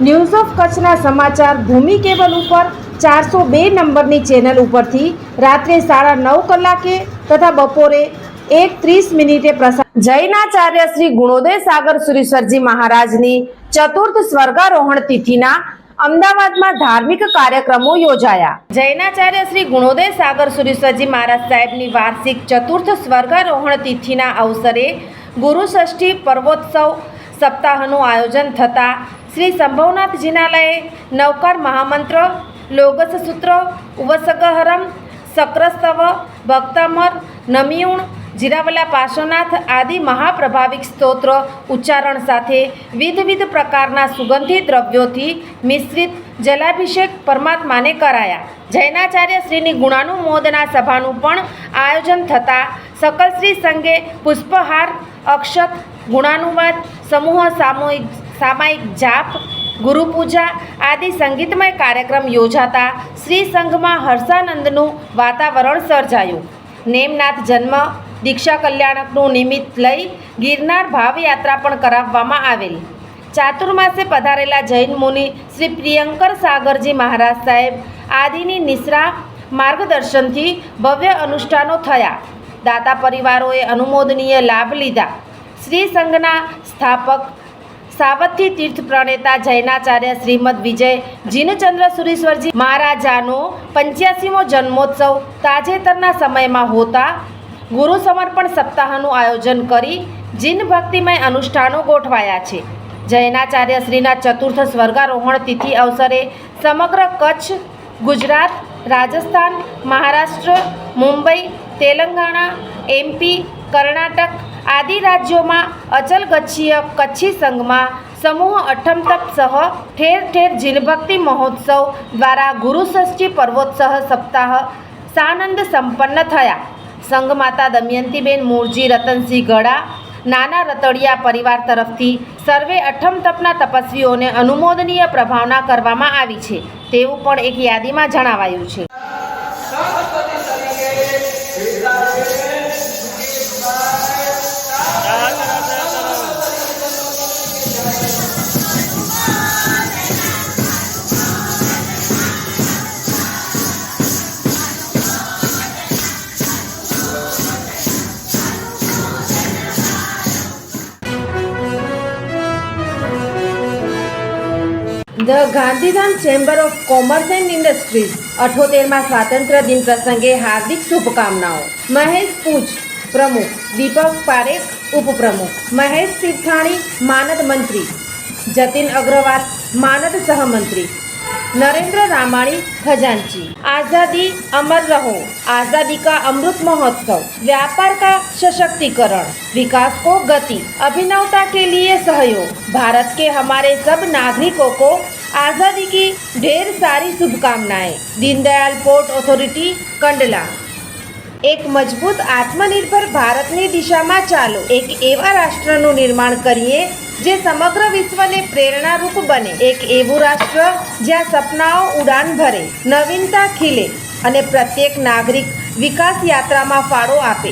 news of કચ્છના સમાચાર ભૂમિ cable ઉપર ચારસો બે નંબરની ચેનલ ઉપરથી રાત્રે સાડા નવ કલાકે તથા બપોરે એક ત્રીસ મિનિટે પ્રસાર જૈનાચાર્ય શ્રી ગુણોદય સાગર સુરેશ્વરજી મહારાજની ચતુર્થ સ્વર્ગારોહણ તિથિના અમદાવાદમાં ધાર્મિક કાર્યક્રમો યોજાયા. જૈનાચાર્ય શ્રી ગુણોદય સાગર સુરેશ્વરજી મહારાજ સાહેબની વાર્ષિક ચતુર્થ સ્વર્ગારોહણ તિથિના અવસરે ગુરુ ષષ્ઠી પર્વોત્સવ સપ્તાહનું આયોજન થતાં શ્રી સંભવનાથ જિનાલયે, નવકાર મહામંત્ર, લોગસ સૂત્ર ઉવસગહરમ સક્રસ્તવ ભક્તમર, નમિયુણ, જીરાવલા પાર્શ્વનાથ આદિ મહાપ્રભાવિક સ્તોત્ર, ઉચ્ચારણ સાથે વિધવિધ પ્રકારના સુગંધિત દ્રવ્યોથી મિશ્રિત જલાભિષેક પરમાત્માને કરાયા. જૈનાચાર્ય શ્રીની ગુણાનુમોદના સભાનું પણ આયોજન થતાં સકલ શ્રી સંઘે પુષ્પહાર, અક્ષત, ગુણાનુવાદ, સમૂહ સામૂહિક સામાયિક જાપ ગુરુપૂજા આદિ સંગીતમય કાર્યક્રમ યોજાતા શ્રી સંઘમાં હર્ષાનંદનું વાતાવરણ સર્જાયું. નેમનાથ જન્મ, દીક્ષા કલ્યાણકનું નિમિત્ત લઈ ગિરનાર ભાવયાત્રા પણ કરાવવામાં આવેલ. ચાતુર્માસે પધારેલા જૈન મુનિ શ્રી પ્રિયંકર સાગરજી મહારાજ સાહેબ આદિની નિશ્રા માર્ગદર્શનથી ભવ્ય અનુષ્ઠાનો થયા. દાતા પરિવારોએ અનુમોદનીય લાભ લીધા. શ્રી સંઘના સ્થાપક સાવથી તીર્થ પ્રણેતા જૈનાચાર્ય શ્રીમદ વિજય જીનચંદ્ર સુરેશ્વરજી મહારાજાનો પંચ્યાસીમો જન્મોત્સવ તાજેતરના સમયમાં હોતા ગુરુ સમર્પણ સપ્તાહનું આયોજન કરી જીન ભક્તિમય અનુષ્ઠાનો ગોઠવાયા છે. જૈનાચાર્ય શ્રીના ચતુર્થ સ્વર્ગારોહણ તિથિ અવસરે સમગ્ર કચ્છ, ગુજરાત, રાજસ્થાન, મહારાષ્ટ્ર, મુંબઈ, તેલંગાણા એમપી કર્ણાટક આદિ રાજ્યોમાં અચલ કચ્છીય કચ્છી સંઘમાં સમૂહ અઠમ તપ સહ ઠેર ઠેર જીલભક્તિ મહોત્સવ દ્વારા ગુરુષષ્ઠી પર્વોત્સવ સપ્તાહ સાનંદ સંપન્ન થયા. સંઘમાતા દમયંતીબેન મૂળજી રતનસિંહ ગળા નાના રતડિયા પરિવાર તરફથી સર્વે અઠમ તપના તપસ્વીઓને અનુમોદનીય પ્રભાવના કરવામાં આવી છે. તેવું પણ એક યાદીમાં જણાવાયું છે. the Gandhidham chamber of commerce and industries અઠોતેરમાં સ્વાતંત્ર્ય દિન પ્રસંગે હાર્દિક શુભકામનાઓ મહેશ પૂજ પ્રમુખ દીપક પારેખ ઉપપ્રમુખ મહેશ તીર્થાણી માનદ મંત્રી જતીન અગ્રવાલ માનદ સહમંત્રી નરેન્દ્ર રામાણી ખજાનચી आज़ादी अमर रहो आज़ादी का अमृत महोत्सव व्यापार का सशक्तिकरण विकास को गति अभिनवता के लिए सहयोग भारत के हमारे सब नागरिकों को आज़ादी की ढेर सारी शुभकामनाएं दीनदयाल पोर्ट अथॉरिटी कंडला એક મજબૂત આત્મનિર્ભર ભારતની દિશામાં ચાલો એક એવા રાષ્ટ્રનું નિર્માણ કરીએ જે સમગ્ર વિશ્વને પ્રેરણારૂપ બને એક એવું રાષ્ટ્ર જ્યાં સપનાઓ ઉડાન ભરે નવીનતા ખીલે અને પ્રત્યેક નાગરિક વિકાસ યાત્રામાં ફાળો આપે